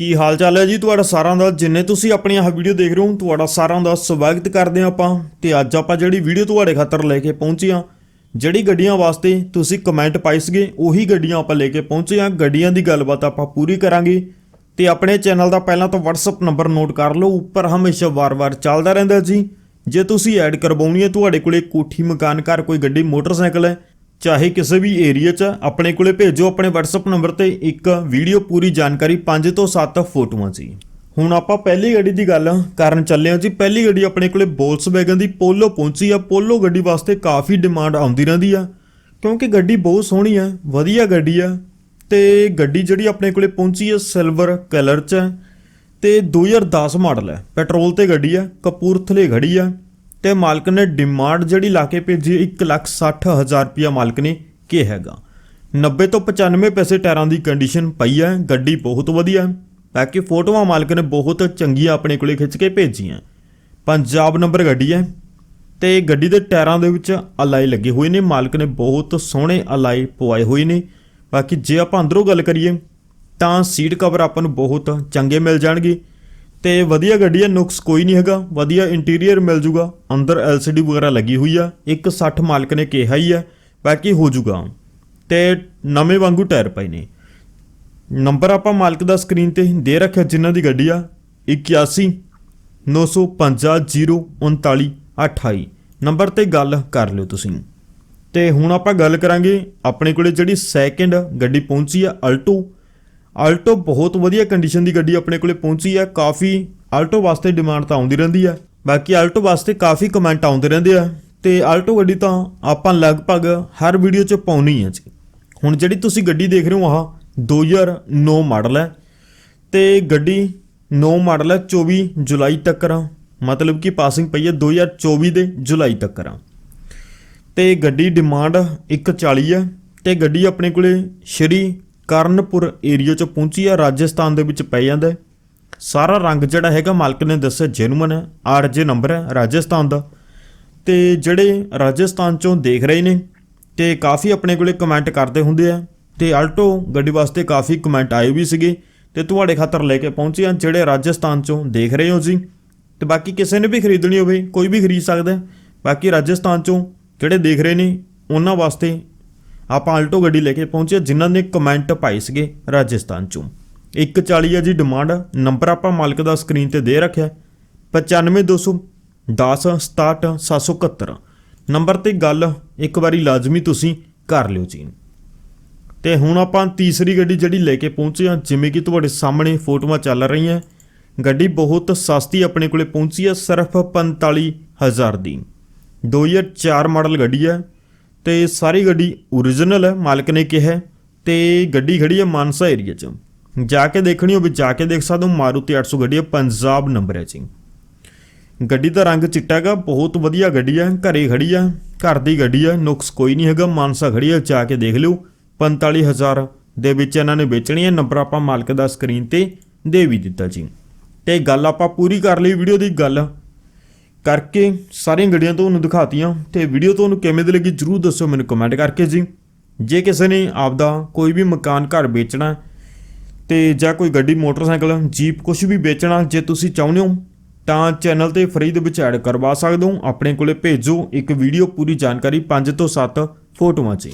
ਕੀ ਹਾਲ ਚਾਲ ਹੈ ਜੀ? ਤੁਹਾਡਾ ਸਾਰਿਆਂ ਦਾ, ਜਿੰਨੇ ਤੁਸੀਂ ਆਪਣੀ ਆਹ ਵੀਡੀਓ ਦੇਖ ਰਹੇ ਹੋ, ਤੁਹਾਡਾ ਸਾਰਿਆਂ ਦਾ ਸਵਾਗਤ ਕਰਦੇ ਹਾਂ ਆਪਾਂ। ਤੇ ਅੱਜ ਆਪਾਂ ਜਿਹੜੀ ਵੀਡੀਓ ਤੁਹਾਡੇ ਖਾਤਰ ਲੈ ਕੇ ਪਹੁੰਚੇ ਹਾਂ, ਜਿਹੜੀ ਗੱਡੀਆਂ ਵਾਸਤੇ ਤੁਸੀਂ ਕਮੈਂਟ ਪਾਈ ਸੀਗੇ, ਉਹੀ ਗੱਡੀਆਂ ਆਪਾਂ ਲੈ ਕੇ ਪਹੁੰਚੇ ਹਾਂ। ਗੱਡੀਆਂ ਦੀ ਗੱਲਬਾਤ ਆਪਾਂ ਪੂਰੀ ਕਰਾਂਗੇ। ਤੇ ਆਪਣੇ ਚੈਨਲ ਦਾ ਪਹਿਲਾਂ ਤਾਂ WhatsApp ਨੰਬਰ ਨੋਟ ਕਰ ਲਓ, ਉੱਪਰ ਹਮੇਸ਼ਾ ਵਾਰ-ਵਾਰ ਚੱਲਦਾ ਰਹਿੰਦਾ ਜੀ। ਜੇ ਤੁਸੀਂ ਐਡ ਕਰਵਾਉਣੀ ਹੈ, ਤੁਹਾਡੇ ਕੋਲੇ ਕੋਠੀ, ਮਕਾਨ, ਘਰ, ਕੋਈ ਗੱਡੀ, ਮੋਟਰਸਾਈਕਲ ਹੈ ਚਾਹੇ ਕਿਸੇ ਵੀ ਏਰੀਆ 'ਚ ਆਪਣੇ ਕੋਲੇ ਭੇਜੋ, ਆਪਣੇ WhatsApp ਨੰਬਰ ਤੇ ਇੱਕ ਵੀਡੀਓ ਪੂਰੀ ਜਾਣਕਾਰੀ 5 ਤੋਂ 7 ਫੋਟੋਆਂ ਜੀ। ਹੁਣ ਆਪਾਂ ਪਹਿਲੀ ਗੱਡੀ ਦੀ ਗੱਲ ਕਰਨ ਚੱਲੇ ਹਾਂ ਜੀ। ਪਹਿਲੀ ਗੱਡੀ ਆਪਣੇ ਕੋਲੇ ਵੈਗਨ ਦੀ ਪੋਲੋ ਪਹੁੰਚੀ ਆ। ਪੋਲੋ ਗੱਡੀ ਵਾਸਤੇ ਕਾਫੀ ਡਿਮਾਂਡ ਆਉਂਦੀ ਰਹਿੰਦੀ ਆ। ਕਿਉਂਕਿ ਗੱਡੀ ਬਹੁਤ ਸੋਹਣੀ ਆ, ਵਧੀਆ ਗੱਡੀ ਆ। ਤੇ ਗੱਡੀ ਜਿਹੜੀ ਆਪਣੇ ਕੋਲੇ ਪਹੁੰਚੀ ਆ ਸਿਲਵਰ ਕਲਰ 'ਚ। ਹੈ ਤੇ 2010 ਮਾਡਲ ਹੈ ਪੈਟਰੋਲ ਤੇ ਗੱਡੀ ਆ, ਕਪੂਰਥਲੇ ਖੜੀ ਆ। ਤੇ ਮਾਲਕ ਨੇ ਡਿਮਾਂਡ ਜਿਹੜੀ ਲਾ ਕੇ ਭੇਜੀ 160000 ਰੁਪਿਆ ਮਾਲਕ ਨੇ ਕੀ ਹੈਗਾ। 90 ਤੋਂ 95 ਪੈਸੇ ਟਾਇਰਾਂ ਦੀ ਕੰਡੀਸ਼ਨ ਪਈ ਹੈ, ਗੱਡੀ ਬਹੁਤ ਵਧੀਆ ਹੈ। ਬਾਕੀ ਫੋਟੋਆਂ ਮਾਲਕ ਨੇ ਬਹੁਤ ਚੰਗੀਆਂ ਆਪਣੇ ਕੋਲੇ ਖਿੱਚ ਕੇ ਭੇਜੀਆਂ। ਪੰਜਾਬ ਨੰਬਰ ਗੱਡੀ ਹੈ ਤੇ ਗੱਡੀ ਦੇ ਟਾਇਰਾਂ ਦੇ ਵਿੱਚ ਅਲਾਈ ਲੱਗੇ ਹੋਏ ਨੇ, ਮਾਲਕ ਨੇ ਬਹੁਤ ਸੋਹਣੇ ਅਲਾਈ ਪਵਾਏ ਹੋਏ ਨੇ। ਬਾਕੀ ਜੇ ਆਪਾਂ ਅੰਦਰੋਂ ਗੱਲ ਕਰੀਏ, ਤਾਂ ਸੀਟ ਕਵਰ ਆਪਾਂ ਨੂੰ ਬਹੁਤ ਚੰਗੇ ਮਿਲ ਜਾਣਗੇ। ਤੇ ਵਧੀਆ ਗੱਡੀ ਹੈ ਨੁਕਸ ਕੋਈ ਨਹੀਂ ਹੈਗਾ, ਵਧੀਆ ਇੰਟੀਰੀਅਰ ਮਿਲ ਜੂਗਾ, ਅੰਦਰ LCD ਵਗੈਰਾ ਲੱਗੀ ਹੋਈ ਆ 160 ਮਾਲਕ ਨੇ ਕਿਹਾ ਹੀ ਆ, ਬਾਕੀ ਹੋ ਜੂਗਾ। ਤੇ ਨਵੇਂ ਵਾਂਗੂ ਟਾਇਰ ਪਏ ਨੇ। ਨੰਬਰ ਆਪਾਂ ਮਾਲਕ ਦਾ ਸਕਰੀਨ ਤੇ ਦੇ ਰੱਖਿਆ ਜਿਨ੍ਹਾਂ ਦੀ ਗੱਡੀ ਆ 81 950 03928 ਨੰਬਰ ਤੇ ਗੱਲ ਕਰ ਲਿਓ ਤੁਸੀਂ। ਤੇ ਹੁਣ ਆਪਾਂ ਗੱਲ ਕਰਾਂਗੇ ਆਪਣੇ ਕੋਲੇ ਜਿਹੜੀ ਸੈਕਿੰਡ ਗੱਡੀ ਪਹੁੰਚੀ ਆ ਅਲਟੋ ਆਲਟੋ ਬਹੁਤ ਵਧੀਆ ਕੰਡੀਸ਼ਨ ਦੀ ਗੱਡੀ ਆਪਣੇ ਕੋਲੇ ਪਹੁੰਚੀ ਹੈ, ਕਾਫੀ ਆਲਟੋ ਵਾਸਤੇ ਡਿਮਾਂਡ ਤਾਂ ਆਉਂਦੀ ਰਹਿੰਦੀ ਹੈ। ਬਾਕੀ ਆਲਟੋ ਵਾਸਤੇ ਕਾਫੀ ਕਮੈਂਟ ਆਉਂਦੇ ਰਹਿੰਦੇ ਆ। ਤੇ ਆਲਟੋ ਗੱਡੀ ਤਾਂ ਆਪਾਂ ਲਗਭਗ ਹਰ ਵੀਡੀਓ 'ਚ ਪਾਉਣੀ ਹੈ ਜੀ। ਹੁਣ ਜਿਹੜੀ ਤੁਸੀਂ ਗੱਡੀ ਦੇਖ ਰਹੇ ਹੋ, ਆਹ 2009 ਮਾਡਲ ਹੈ। ਤੇ ਗੱਡੀ 9 ਮਾਡਲ ਹੈ 24 ਜੁਲਾਈ ਤੱਕ ਆ ਮਤਲਬ ਕਿ ਪਾਸਿੰਗ ਪਈ ਹੈ 2024 ਦੇ ਜੁਲਾਈ ਤੱਕ ਆ ਤੇ ਗੱਡੀ ਡਿਮਾਂਡ 140 ਹੈ। ਤੇ ਗੱਡੀ ਆਪਣੇ ਕੋਲੇ ਸ਼੍ਰੀ ਕਰਨਪੁਰ ਏਰੀਆ ਚ ਪਹੁੰਚੀ ਆ, ਰਾਜਸਥਾਨ ਦੇ ਵਿੱਚ ਪੈ ਜਾਂਦਾ ਸਾਰਾ ਰੰਗ ਜਿਹੜਾ ਹੈਗਾ ਮਾਲਕ ਨੇ ਦੱਸਿਆ ਜੈਨੂਮਨ ਹੈ, ਆਰਜੇ ਨੰਬਰ ਹੈ, ਰਾਜਸਥਾਨ ਦਾ। ਤੇ ਜਿਹੜੇ ਰਾਜਸਥਾਨ ਚੋਂ ਦੇਖ ਰਹੇ ਨੇ, ਤੇ ਕਾਫੀ ਆਪਣੇ ਕੋਲੇ ਕਮੈਂਟ ਕਰਦੇ ਹੁੰਦੇ ਆ, ਤੇ ਆਲਟੋ ਗੱਡੀ ਵਾਸਤੇ ਕਾਫੀ ਕਮੈਂਟ ਆਏ ਵੀ ਸੀਗੇ, ਤੇ ਤੁਹਾਡੇ ਖਾਤਰ ਲੈ ਕੇ ਪਹੁੰਚੇ ਆ, ਜਿਹੜੇ ਰਾਜਸਥਾਨ ਚੋਂ ਦੇਖ ਰਹੇ ਹੋ ਜੀ। ਤੇ ਬਾਕੀ ਕਿਸੇ ਨੇ ਵੀ ਖਰੀਦਣੀ ਹੋਵੇ, ਕੋਈ ਵੀ ਖਰੀਦ ਸਕਦਾ ਬਾਕੀ ਰਾਜਸਥਾਨ ਚੋਂ ਜਿਹੜੇ ਦੇਖ ਰਹੇ ਨੇ, ਉਹਨਾਂ ਵਾਸਤੇ ਆਪਾਂ ਆਲਟੋ ਗੱਡੀ ਲੈ ਕੇ ਪਹੁੰਚੇ, ਜਿਨ੍ਹਾਂ ਨੇ ਕਮੈਂਟ ਪਾਈ ਸੀਗੇ ਰਾਜਸਥਾਨ ਚੋਂ। 140 ਹੈ ਜੀ ਡਿਮਾਂਡ ਨੰਬਰ ਆਪਾਂ ਮਾਲਕ ਦਾ ਸਕਰੀਨ ਤੇ ਦੇ ਰੱਖਿਆ 95210 67771 ਨੰਬਰ ਤੇ ਗੱਲ ਇੱਕ ਵਾਰੀ ਲਾਜ਼ਮੀ ਤੁਸੀਂ ਕਰ ਲਿਓ ਜੀ। ਤੇ ਹੁਣ ਆਪਾਂ ਤੀਸਰੀ ਗੱਡੀ ਜਿਹੜੀ ਲੈ ਕੇ ਪਹੁੰਚੇ ਹਾਂ, ਜਿਵੇਂ ਕਿ ਤੁਹਾਡੇ ਸਾਹਮਣੇ ਫੋਟੋਆਂ ਚੱਲ ਰਹੀਆਂ ਗੱਡੀ ਬਹੁਤ ਸਸਤੀ ਆਪਣੇ ਕੋਲੇ ਪਹੁੰਚੀ ਹੈ, ਸਿਰਫ 45000 ਦੀ। 2004 ਮਾਡਲ ਗੱਡੀ ਹੈ। ਤੇ ਸਾਰੀ ਗੱਡੀ ਓਰੀਜਨਲ ਹੈ, ਮਾਲਕ ਨੇ ਕਿਹਾ ਹੈ, ਤੇ ਗੱਡੀ ਖੜੀ ਹੈ ਮਾਨਸਾ ਏਰੀਆ 'ਚ। ਜਾ ਕੇ ਦੇਖਣੀ ਹੋਵੇ, ਜਾ ਕੇ ਦੇਖ ਸਕਦੇ ਹੋ, ਮਾਰੂਤੀ 800 ਗੱਡੀ ਹੈ, ਪੰਜਾਬ ਨੰਬਰ ਹੈ ਜੀ। ਗੱਡੀ ਦਾ ਰੰਗ ਚਿੱਟਾ ਹੈਗਾ, ਬਹੁਤ ਵਧੀਆ ਗੱਡੀ ਹੈ, ਘਰੇ ਖੜੀ ਆ ਘਰ ਦੀ ਗੱਡੀ ਹੈ, ਨੁਕਸ ਕੋਈ ਨਹੀਂ ਹੈਗਾ, ਮਾਨਸਾ ਖੜੀ ਹੈ, ਜਾ ਕੇ ਦੇਖ ਲਿਓ। 45000 ਦੇ ਵਿੱਚ ਇਹਨਾਂ ਨੇ ਵੇਚਣੀ ਹੈ ਨੰਬਰ ਆਪਾਂ ਮਾਲਕ ਦਾ ਸਕਰੀਨ ਤੇ ਦੇ ਵੀ ਦਿੱਤਾ ਜੀ। ਤੇ ਗੱਲ ਆਪਾਂ ਪੂਰੀ ਕਰ ਲਈ ਵੀਡੀਓ ਦੀ, ਗੱਲ ਕਰਕੇ ਸਾਰੀਆਂ ਗੱਡੀਆਂ ਤੁਹਾਨੂੰ ਦਿਖਾਤੀਆਂ ਤੇ ਵੀਡੀਓ ਤੁਹਾਨੂੰ ਕਿਵੇਂ ਦੀ ਲੱਗੀ ਜਰੂਰ ਦੱਸੋ ਮੈਨੂੰ ਕਮੈਂਟ ਕਰਕੇ ਜੀ। ਜੇ ਕਿਸੇ ਨੇ ਆਪਦਾ ਕੋਈ ਵੀ ਮਕਾਨ ਘਰ ਵੇਚਣਾ ਤੇ ਜਾਂ ਕੋਈ ਗੱਡੀ, ਮੋਟਰਸਾਈਕਲ, ਜੀਪ ਕੁਝ ਵੀ ਵੇਚਣਾ ਜੇ ਤੁਸੀਂ ਚਾਹੁੰਦੇ ਹੋ, ਤਾਂ ਚੈਨਲ ਤੇ ਫ੍ਰੀ ਦੇ ਵਿੱਚ ਐਡ ਕਰਵਾ ਸਕਦੇ ਹੋ। ਆਪਣੇ ਕੋਲੇ ਭੇਜੋ ਇੱਕ ਵੀਡੀਓ ਪੂਰੀ ਜਾਣਕਾਰੀ 5 ਤੋਂ 7 ਫੋਟੋਆਂ 'ਚ।